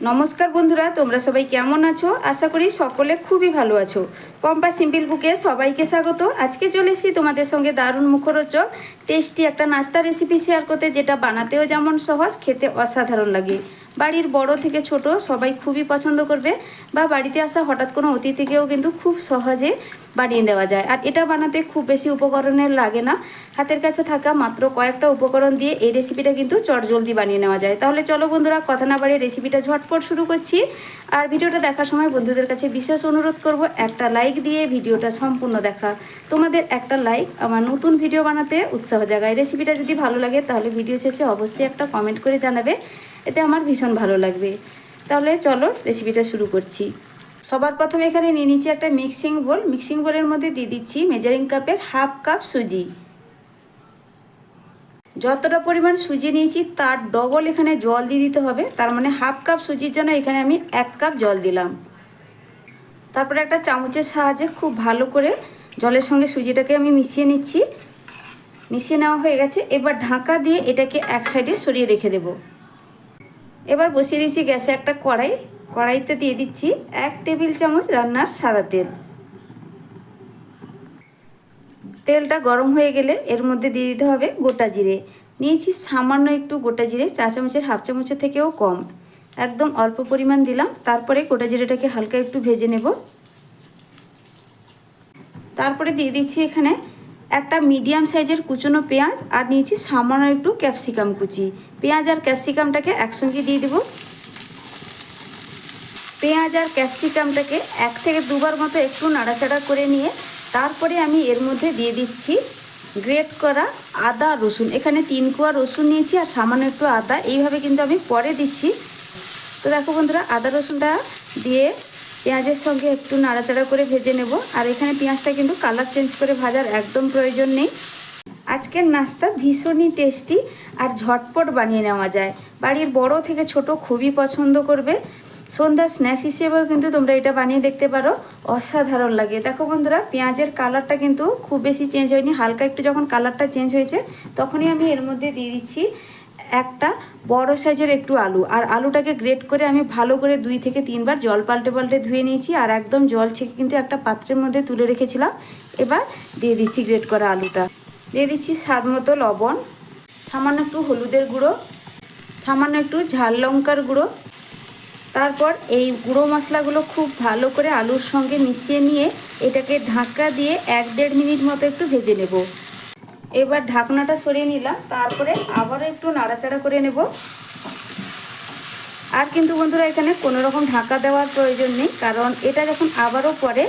নমস্কার বন্ধুরা, তোমরা সবাই কেমন আছো? আশা করি সকলে খুবই ভালো আছো। পম্পা সিম্পল বুকে সবাইকে স্বাগত। আজকে চলে এসেছি তোমাদের সঙ্গে দারুণ মুখরোচক, টেস্টি একটা নাস্তা রেসিপি শেয়ার করতে, যেটা বানাতেও যেমন সহজ, খেতে অসাধারণ লাগে। বাড়ির বড় থেকে ছোট সবাই খুবই পছন্দ করবে বা বাড়িতে আসা হঠাৎ কোনো অতিথিকেও কিন্তু খুব সহজে বানিয়ে দেওয়া যায়। আর এটা বানাতে খুব বেশি উপকরণের লাগে না। হাতের কাছে থাকা মাত্র কয়েকটা উপকরণ দিয়ে এই রেসিপিটা কিন্তু চটজলদি বানিয়ে নেওয়া যায়। তাহলে চলো বন্ধুরা, কথা না বাড়িয়ে রেসিপিটা ঝটপট শুরু করছি। আর ভিডিওটা দেখার সময় বন্ধুদের কাছে বিশেষ অনুরোধ করব, একটা লাইক দিয়ে ভিডিওটা সম্পূর্ণ দেখা। তোমাদের একটা লাইক আমার নতুন ভিডিও বানাতে উৎসাহ জাগায়। রেসিপিটা যদি ভালো লাগে, তাহলে ভিডিও শেষে অবশ্যই একটা কমেন্ট করে জানাবে। এতে আমার ভীষণ ভালো লাগবে। তাহলে চলো রেসিপিটা শুরু করছি। সবার প্রথমে এখানে নিয়ে নিচ্ছি একটা মিক্সিং বোল মিক্সিং বোলের মধ্যে দিয়ে দিচ্ছি মেজারিং কাপের হাফ কাপ সুজি। যতটা পরিমাণ সুজি নিয়েছি তার ডবল এখানে জল দিয়ে দিতে হবে। তার মানে হাফ কাপ সুজির জন্য এখানে আমি এক কাপ জল দিলাম। তারপরে একটা চামচের সাহায্যে খুব ভালো করে জলের সঙ্গে সুজিটাকে আমি মিশিয়ে নিচ্ছি। মিশিয়ে নেওয়া হয়ে গেছে। এবার ঢাকা দিয়ে এটাকে এক সাইডে সরিয়ে রেখে দেব। এবার বসিয়ে দিয়েছি গ্যাসে একটা কড়াই। কড়াইতে দিয়ে দিচ্ছি এক টেবিল চামচ রান্নার সাদা তেল। তেলটা গরম হয়ে গেলে এর মধ্যে দিয়ে দিতে হবে গোটা জিরে। নিয়েছি সামান্য একটু গোটা জিরে, চা চামচের হাফ চামচের থেকেও কম। একদম অল্প পরিমাণ দিলাম, তারপরে গোটা জিরেটাকে হালকা একটু ভেজে নেব। তারপরে দিয়ে দিচ্ছি এখানে একটা মিডিয়াম সাইজের কুচনো পেঁয়াজ আর নিয়েছি সামান্য একটু ক্যাপসিকাম কুচি। পেঁয়াজ আর ক্যাপসিকামটাকে একসঙ্গে দিয়ে দেবো। পেঁয়াজ আর ক্যাপসিকামটাকে এক থেকে দুবার মতো একটু নাড়াচাড়া করে নিয়ে তারপরে আমি এর মধ্যে দিয়ে দিচ্ছি গ্রেট করা আদা, রসুন। এখানে তিন কোয়া রসুন নিয়েছি আর সামান্য একটু আদা। এইভাবে কিন্তু আমি পরে দিচ্ছি। তো দেখো বন্ধুরা, আদা, রসুনটা দিয়ে পেঁয়াজের সঙ্গে একটু নাড়াচাড়া করে ভেজে নেব। আর এখানে পেঁয়াজটা কিন্তু কালার চেঞ্জ করে ভাজার একদম প্রয়োজন নেই। আজকের নাস্তা ভীষণই টেস্টি আর ঝটপট বানিয়ে নেওয়া যায়। বাড়ির বড় থেকে ছোট খুবই পছন্দ করবে। সন্ধ্যার স্ন্যাক্স হিসেবেও কিন্তু তোমরা এটা বানিয়ে দেখতে পারো। অসাধারণ লাগে। দেখো বন্ধুরা, পেঁয়াজের কালারটা কিন্তু খুব বেশি চেঞ্জ হয়নি। হালকা একটু যখন কালারটা চেঞ্জ হয়েছে, তখনই আমি এর মধ্যে দিয়ে দিচ্ছি একটা বড় সাইজের একটু আলু। আর আলুটাকে গ্রেট করে আমি ভালো করে দুই থেকে তিনবার জল পাল্টে পাল্টে ধুয়ে নিয়েছি। আর একদম জল ছেঁকে কিন্তু একটা পাত্রের মধ্যে তুলে রেখেছিলাম। এবার দিয়ে দিচ্ছি গ্রেট করা আলুটা। দিয়ে দিচ্ছি স্বাদ মতো লবণ, সামান্য একটু হলুদের গুঁড়ো, সামান্য একটু ঝাল লঙ্কার গুঁড়ো। তারপর এই গুঁড়ো মশলাগুলো খুব ভালো করে আলুর সঙ্গে মিশিয়ে নিয়ে এটাকে ঢাকা দিয়ে এক দেড় মিনিট মতো একটু ভেজে নেব। এবার ঢাকনাটা সরিয়ে নিলাম, তারপরে আবারও একটু নাড়াচাড়া করে নেব। আর কিন্তু বন্ধুরা, এখানে কোনো রকম ঢাকা দেওয়ার প্রয়োজন নেই, কারণ এটা যখন আবারও পরে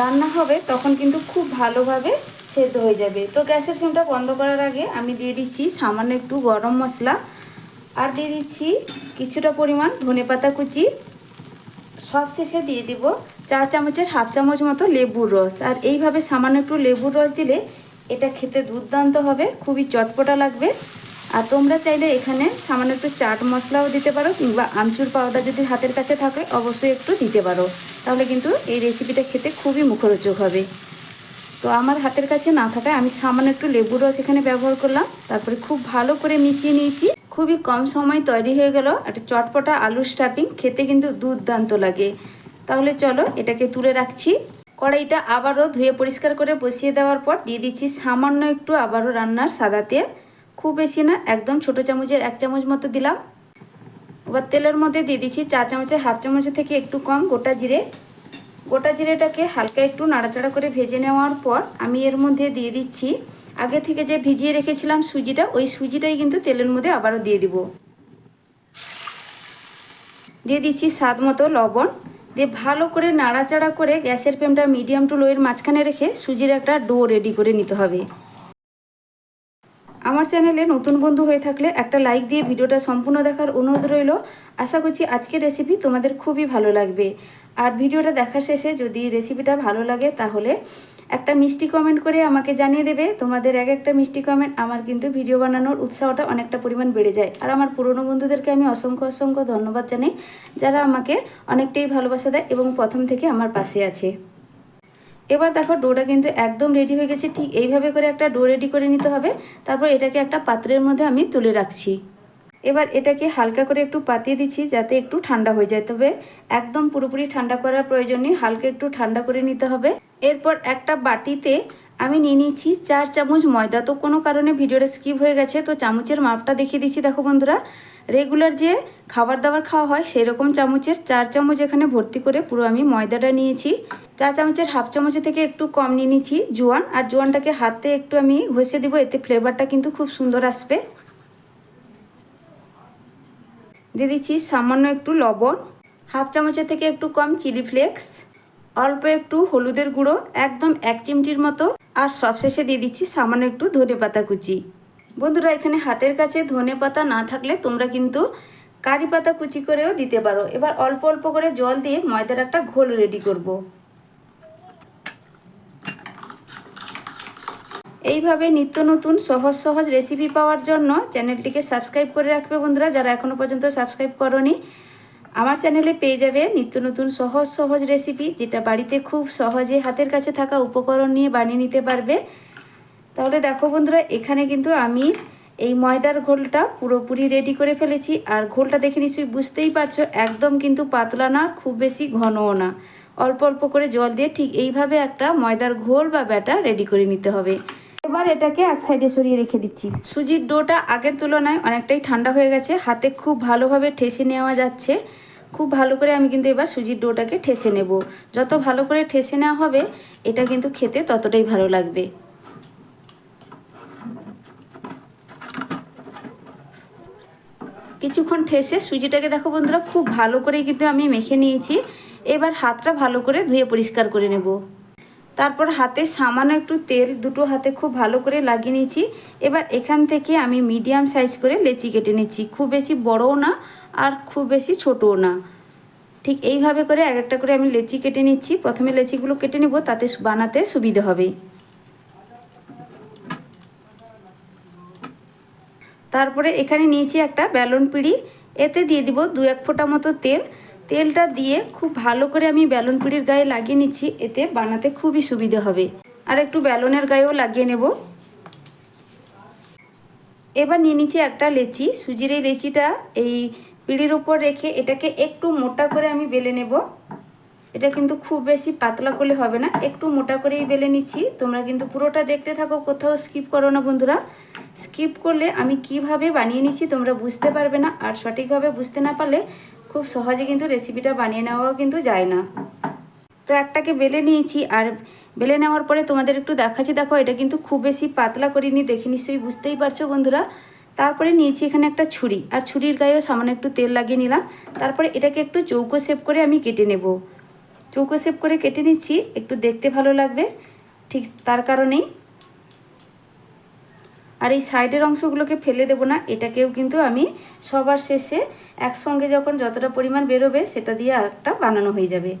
রান্না হবে, তখন কিন্তু খুব ভালোভাবে সেদ্ধ হয়ে যাবে। তো গ্যাসের ফ্লেমটা বন্ধ করার আগে আমি দিয়ে দিচ্ছি সামান্য একটু গরম মশলা, আর দিয়ে দিচ্ছি কিছুটা পরিমাণ ধনে পাতা কুচি। সব শেষে দিয়ে দিব চা চামচের হাফ চামচ মতো লেবুর রস, আর এইভাবে সামান্য একটু লেবুর রস দিলে এটা খেতে দুর্দান্ত হবে, খুবই চটপটা লাগবে। আর তোমরা চাইলে এখানে সামান্য একটু চাট মশলাও দিতে পারো, কিংবা আমচুর পাউডার যদি হাতের কাছে থাকে, অবশ্যই একটু দিতে পারো। তাহলে কিন্তু এই রেসিপিটা খেতে খুবই মুখরোচক হবে। তো আমার হাতের কাছে না থাকায় আমি সামান্য একটু লেবুর রস এখানে ব্যবহার করলাম। তারপরে খুব ভালো করে মিশিয়ে নিয়েছি। খুবই কম সময় তৈরি হয়ে গেল, একটা চটপটা আলু স্টাফিং খেতে কিন্তু দুর্দান্ত লাগে। তাহলে চলো এটাকে তুলে রাখছি। কড়াইটা আবারও ধুয়ে পরিষ্কার করে বসিয়ে দেওয়ার পর দিয়ে দিচ্ছি সামান্য একটু আবারও রান্নার সাদা তেল। খুব বেশি না, একদম ছোট চামচের এক চামচ মতো দিলাম। এবার তেলের মধ্যে দিয়ে দিচ্ছি চা চামচের হাফ চামচের থেকে একটু কম গোটা জিরে। গোটা জিরেটাকে হালকা একটু নাড়াচাড়া করে ভেজে নেওয়ার পর আমি এর মধ্যে দিয়ে দিচ্ছি, আগে থেকে যে ভিজিয়ে রেখেছিলাম সুজিটা, ওই সুজিটাই কিন্তু তেলের মধ্যে আবারও দিয়ে দিব। দিয়ে দিচ্ছি স্বাদ মতো লবণ। দিয়ে ভালো করে নাড়াচাড়া করে গ্যাসের ফ্লেমটা মিডিয়াম টু লোয়ের মাঝখানে রেখে সুজির একটা ডো রেডি করে নিতে হবে। আমার চ্যানেলে নতুন বন্ধু হয়ে থাকলে একটা লাইক দিয়ে ভিডিওটা সম্পূর্ণ দেখার অনুরোধ রইল। আশা করছি আজকের রেসিপি তোমাদের খুবই ভালো লাগবে। আর ভিডিওটা দেখার শেষে যদি রেসিপিটা ভালো লাগে তাহলে একটা মিষ্টি কমেন্ট করে আমাকে জানিয়ে দেবে। তোমাদের এক একটা মিষ্টি কমেন্ট আমার কিন্তু ভিডিও বানানোর উৎসাহটা অনেকটা পরিমাণ বেড়ে যায়। আর আমার পুরনো বন্ধুদেরকে আমি অসংখ্য অসংখ্য ধন্যবাদ জানাই, যারা আমাকে অনেকটাই ভালোবাসা দেয় এবং প্রথম থেকে আমার পাশে আছে। এবার দেখো, ডোটা কিন্তু একদম রেডি হয়ে গেছে। ঠিক এইভাবে করে একটা ডো রেডি করে নিতে হবে। তারপর এটাকে একটা পাত্রের মধ্যে আমি তুলে রাখছি। এবার এটাকে হালকা করে একটু পাতিয়ে দিচ্ছি যাতে একটু ঠান্ডা হয়ে যায়। তবে একদম পুরোপুরি ঠান্ডা করার প্রয়োজন নেই। হালকা একটু ঠান্ডা করে নিতে হবে। এরপর একটা বাটিতে আমি নিয়ে নিয়েছি চার চামচ ময়দা। তো কোনো কারণে ভিডিওটা স্কিপ হয়ে গেছে, তো চামচের মাপটা দেখিয়ে দিচ্ছি। দেখো বন্ধুরা রেগুলার যে খাবার দাবার খাওয়া হয় সেই রকম চামচের চার চামচ এখানে ভর্তি করে পুরো আমি ময়দাটা নিয়েছি। চা চামচের হাফ চামচের থেকে একটু কম নিয়ে নিয়েছি জোয়ান, আর জোয়ানটাকে হাতে একটু আমি ঘষে দিব, এতে ফ্লেভারটা কিন্তু খুব সুন্দর আসবে। দিয়ে দিচ্ছি সামান্য একটু লবণ, হাফ চামচের থেকে একটু কম চিলি ফ্লেক্স অল্প একটু হলুদের গুঁড়ো, একদম এক চিমটির মতো, আর সবশেষে দিয়ে দিচ্ছি সামান্য একটু ধনে পাতা কুচি। বন্ধুরা, এখানে হাতের কাছে ধনে পাতা না থাকলে তোমরা কিন্তু কারি পাতা কুচি করেও দিতে পারো। এবার অল্প অল্প করে জল দিয়ে ময়দার একটা ঘোল রেডি করব। এইভাবে নিত্য নতুন সহজ সহজ রেসিপি পাওয়ার জন্য চ্যানেলটিকে সাবস্ক্রাইব করে রাখবে বন্ধুরা। যারা এখনও পর্যন্ত সাবস্ক্রাইব করনি আমার চ্যানেলে পেয়ে যাবে নিত্য নতুন সহজ সহজ রেসিপি যেটা বাড়িতে খুব সহজে হাতের কাছে থাকা উপকরণ নিয়ে বানিয়ে নিতে পারবে। তাহলে দেখো বন্ধুরা, এখানে কিন্তু আমি এই ময়দার ঘোলটা পুরোপুরি রেডি করে ফেলেছি। আর ঘোলটা দেখে নিশ্চয়ই বুঝতেই পারছ, একদম কিন্তু পাতলা না, খুব বেশি ঘনও না। অল্প অল্প করে জল দিয়ে ঠিক এইভাবে একটা ময়দার ঘোল বা ব্যাটা রেডি করে নিতে হবে। এবার এটাকে এক সাইডে সরিয়ে রেখে দিচ্ছি। সুজির ডোটা আগের তুলনায় অনেকটাই ঠান্ডা হয়ে গেছে, হাতে খুব ভালোভাবে ঠেসে নেওয়া যাচ্ছে। খুব ভালো করে আমি কিন্তু এবার সুজির ডোটাকে ঠেসে নেব। যত ভালো করে ঠেসে নেওয়া হবে, এটা কিন্তু খেতে ততটাই ভালো লাগবে। কিছুক্ষণ ঠেসে সুজিটাকে দেখো বন্ধুরা, খুব ভালো করে কিন্তু আমি মেখে নিয়েছি। এবার হাতটা ভালো করে ধুয়ে পরিষ্কার করে নেব। তারপর হাতে সামান্য একটু তেল দুটো হাতে খুব ভালো করে লাগিয়ে নিয়েছি। এবার এখান থেকে আমি মিডিয়াম সাইজ করে লেচি কেটে নিচ্ছি। খুব বেশি বড়ও না আর খুব বেশি ছোটও না। ঠিক এইভাবে করে এক একটা করে আমি লেচি কেটে নিচ্ছি। প্রথমে লেচিগুলো কেটে নেব, তাতে বানাতে সুবিধে হবে। তারপরে এখানে নিয়েছি একটা ব্যালন পিড়ি। এতে দিয়ে দিব দু এক ফোঁটা মতো তেল। তেলটা দিয়ে খুব ভালো করে আমি ব্যালন পিড়ির গায়ে লাগিয়ে নিচ্ছি, এতে বানাতে খুবই সুবিধে হবে। আর একটু ব্যালনের গায়েও লাগিয়ে নেব। এবার নিয়ে নিচ্ছি একটা লেচি। সুজির এই লেচিটা এই পিড়ির উপর রেখে এটাকে একটু মোটা করে আমি বেলে নেব। এটা কিন্তু খুব বেশি পাতলা করলে হবে না। একটু মোটা করেই বেলে নিচ্ছি। তোমরা কিন্তু পুরোটা দেখতে থাকো, কোথাও স্কিপ করো না বন্ধুরা। স্কিপ করলে আমি কীভাবে বানিয়ে নিচ্ছি তোমরা বুঝতে পারবে না। আর সঠিকভাবে বুঝতে না পারলে খুব সহজে কিন্তু রেসিপিটা বানিয়ে নেওয়াও কিন্তু যায় না। তো একটাকে বেলে নিয়েছি আর বেলে নেওয়ার পরে তোমাদের একটু দেখাচ্ছি। দেখো, এটা কিন্তু খুব বেশি পাতলা করিনি, দেখে নিশ্চয়ই বুঝতেই পারছ বন্ধুরা। তারপরে নিয়েছি এখানে একটা ছুরি, আর ছুরির গায়েও সামান্য একটু তেল লাগিয়ে নিলাম। তারপরে এটাকে একটু চৌকো শেপ করে আমি কেটে নেব। চৌকো শেপ করে কেটে নিচ্ছি, একটু দেখতে ভালো লাগবে, ঠিক তার কারণেই। আর এই সাইডের অংশগুলোকে ফেলে দেবো না, এটাকেও কিন্তু আমি সবার শেষে একসঙ্গে যখন যতটা পরিমাণ বেরোবে সেটা দিয়ে একটা বানানো হয়ে যাবে।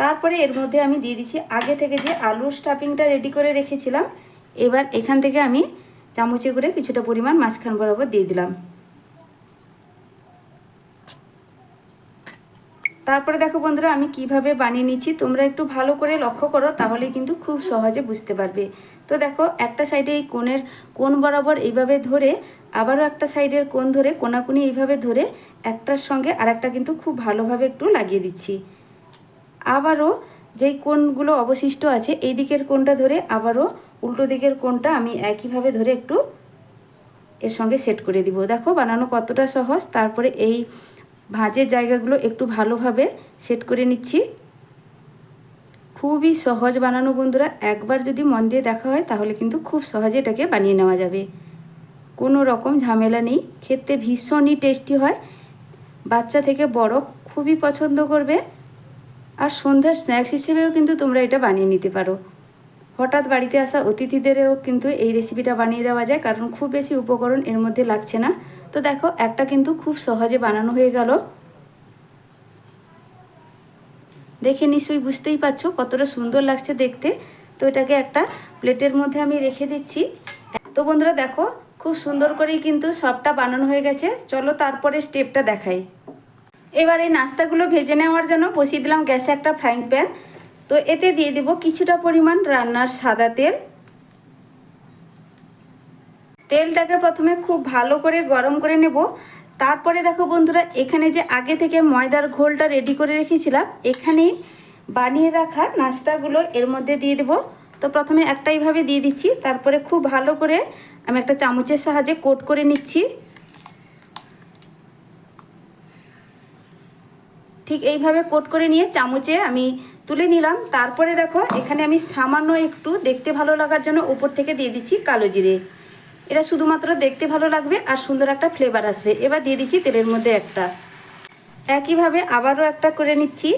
তারপরে এর মধ্যে আমি দিয়ে দিচ্ছি, আগে থেকে যে আলুর স্টাফিংটা রেডি করে রেখেছিলাম, এবার এখান থেকে আমি চামচে করে কিছুটা পরিমাণ মাঝখান বরাবর দিয়ে দিলাম। তারপরে দেখো বন্ধুরা, আমি কীভাবে বানিয়ে নিচ্ছি, তোমরা একটু ভালো করে লক্ষ্য করো, তাহলে কিন্তু খুব সহজে বুঝতে পারবে। তো দেখো, একটা সাইডে এই কোণের কোণ বরাবর এইভাবে ধরে, আবারও একটা সাইডের কোণ ধরে কোনাকুনি এইভাবে ধরে, একটার সঙ্গে আরেকটা কিন্তু খুব ভালোভাবে একটু লাগিয়ে দিচ্ছি। আবারও যেই কোণগুলো অবশিষ্ট আছে, এই দিকের কোণটা ধরে, আবারও উল্টো দিকের কোণটা আমি একইভাবে ধরে একটু এর সঙ্গে সেট করে দিব। দেখো, বানানো কতটা সহজ, তারপরে এই ভাঁজের জায়গাগুলো একটু ভালোভাবে সেট করে নিচ্ছি। খুবই সহজ বানানো বন্ধুরা, একবার যদি মন দিয়ে দেখা হয় তাহলে কিন্তু খুব সহজে এটাকে বানিয়ে নেওয়া যাবে। কোনো রকম ঝামেলা নেই, খেতে ভীষণই টেস্টি হয়। বাচ্চা থেকে বড় খুবই পছন্দ করবে। আর সন্ধ্যার স্ন্যাক্স হিসেবেও কিন্তু তোমরা এটা বানিয়ে নিতে পারো। হঠাৎ বাড়িতে আসা অতিথিদেরও কিন্তু এই রেসিপিটা বানিয়ে দেওয়া যায়, কারণ খুব বেশি উপকরণ এর মধ্যে লাগছে না। তো দেখো, একটা কিন্তু খুব সহজে বানানো হয়ে গেল। দেখে নিশ্চয়ই বুঝতেই পারছ কতটা সুন্দর লাগছে দেখতে। তো এটাকে একটা প্লেটের মধ্যে আমি রেখে দিচ্ছি। তো বন্ধুরা দেখো, খুব সুন্দর করেই কিন্তু সবটা বানানো হয়ে গেছে। চলো তারপরে স্টেপটা দেখাই। এবার এই নাস্তাগুলো ভেজে নেওয়ার জন্য বসিয়ে দিলাম গ্যাসে একটা ফ্রাইং প্যান তো এতে দিয়ে দেব কিছুটা পরিমাণ রান্নার সাদা তেল। তেলটাকে প্রথমে খুব ভালো করে গরম করে নেব। তারপরে দেখো বন্ধুরা, এখানে যে আগে থেকে ময়দার ঘোলটা রেডি করে রেখেছিলাম, এখানেই বানিয়ে রাখা নাস্তাগুলো এর মধ্যে দিয়ে দেবো। তো প্রথমে একটাইভাবে দিয়ে দিচ্ছি, তারপরে খুব ভালো করে আমি একটা চামচের সাহায্যে কোট করে নিচ্ছি। ঠিক এইভাবে কোট করে নিয়ে চামচে আমি তুলে নিলাম। তারপরে দেখো, এখানে আমি সামান্য একটু দেখতে ভালো লাগার জন্য উপর থেকে দিয়ে দিচ্ছি কালো জিরে। এটা শুধুমাত্র দেখতে ভালো লাগবে আর সুন্দর একটা ফ্লেভার আসবে। এবার দিয়ে দিচ্ছি তেলের মধ্যে একটা। একইভাবে আবারও একটা করে নিচ্ছি।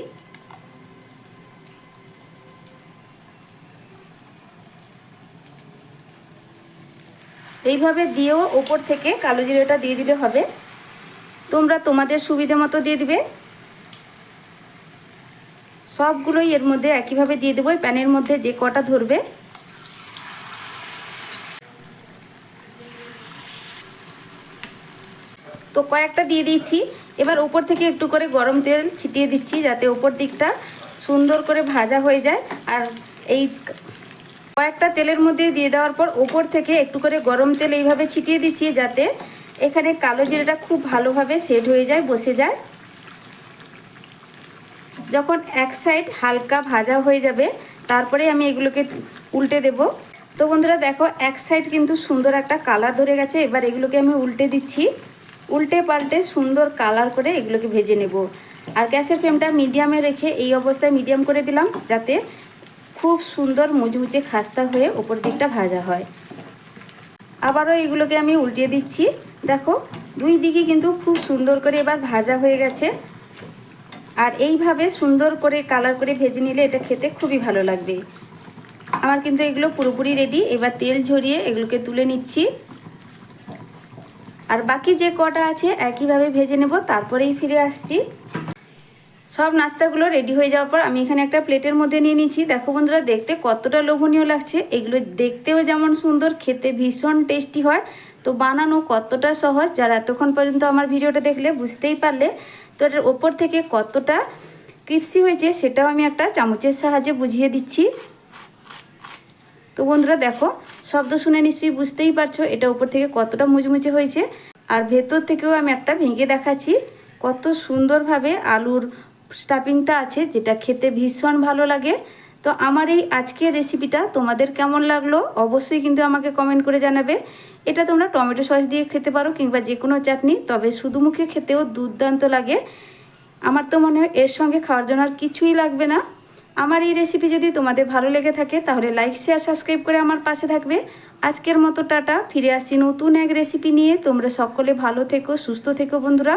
এইভাবে দিয়েও ওপর থেকে কালো জিরেটা দিয়ে দিলে হবে। তোমরা তোমাদের সুবিধে মতো দিয়ে দিবে। সবগুলোই এর মধ্যে একইভাবে দিয়ে দেবো। প্যানের মধ্যে যে কটা ধরবে। তো কয়েকটা দিয়ে দিয়েছি। এবার উপর থেকে একটু করে গরম তেল ছিটিয়ে দিচ্ছি যাতে উপর দিকটা সুন্দর করে ভাজা হয়ে যায়। আর এই কয়েকটা তেলের মধ্যে দিয়ে দেওয়ার পর ওপর থেকে একটু করে গরম তেল এইভাবে ছিটিয়ে দিচ্ছি যাতে এখানে কালো জিরেটা খুব ভালোভাবে সেট হয়ে যায়, বসে যায়। যখন এক সাইড হালকা ভাজা হয়ে যাবে তারপরে আমি এগুলোকে উল্টে দেব। তো বন্ধুরা, দেখো, এক সাইড কিন্তু সুন্দর একটা কালার ধরে গেছে। এবার এগুলোকে আমি উল্টে দিচ্ছি। উল্টে পাল্টে সুন্দর কালার করে এগুলোকে ভেজে নেব। আর গ্যাসের ফ্লেমটা মিডিয়ামে রেখে এই অবস্থায় মিডিয়াম করে দিলাম, যাতে খুব সুন্দর মুচমুচে খাস্তা হয়ে ওপর দিকটা ভাজা হয়। আবারও এগুলোকে আমি উল্টিয়ে দিচ্ছি। দেখো, দুই দিকে কিন্তু খুব সুন্দর করে এবার ভাজা হয়ে গেছে। আর এইভাবে সুন্দর করে কালার করে ভেজে নিলে এটা খেতে খুবই ভালো লাগবে। আমার কিন্তু এগুলো পুরোপুরি রেডি এবার তেল ঝরিয়ে এগুলোকে তুলে নিচ্ছি। আর বাকি যে কটা আছে, একইভাবে ভেজে নেব, তারপরেই ফিরে আসছি। সব নাস্তাগুলো রেডি হয়ে যাওয়ার পর আমি এখানে একটা প্লেটের মধ্যে নিয়ে নিচ্ছি দেখো বন্ধুরা, দেখতে কতটা লোভনীয় লাগছে। এগুলো দেখতেও যেমন সুন্দর, খেতে ভীষণ টেস্টি হয়। তো বানানো কতটা সহজ, যারা এতক্ষণ পর্যন্ত আমার ভিডিওটা দেখলে বুঝতেই পারলে। তো এটার ওপর থেকে কতটা ক্রিপসি হয়েছে, সেটাও আমি একটা চামচের সাহায্যে বুঝিয়ে দিচ্ছি। তো বন্ধুরা, দেখো, শব্দ শুনে নিশ্চয়ই বুঝতেই পারছ এটা ওপর থেকে কতটা মুচমুচে হয়েছে। আর ভেতর থেকেও আমি একটা ভেঙে দেখাচ্ছি। কত সুন্দরভাবে আলুর স্টাফিংটা আছে, যেটা খেতে ভীষণ ভালো লাগে। তো আমার এই আজকের রেসিপিটা তোমাদের কেমন লাগল অবশ্যই কিন্তু আমাকে কমেন্ট করে জানাবে। এটা তোমরা টমেটো সস দিয়ে খেতে পারো কিংবা যে কোনো চাটনি, তবে শুধু মুখে খেতেও দুর্দান্ত লাগে। আমার তো মনে হয় এর সঙ্গে খাওয়ার জন্য আর কিছুই লাগবে না। আমার এই রেসিপি যদি তোমাদের ভালো লেগে থাকে, তাহলে লাইক শেয়ার সাবস্ক্রাইব করে আমার পাশে থাকবে। আজকের মতো টাটা, ফিরে আসছি নতুন এক রেসিপি নিয়ে। তোমরা সকলে ভালো থেকো, সুস্থ থেকো বন্ধুরা।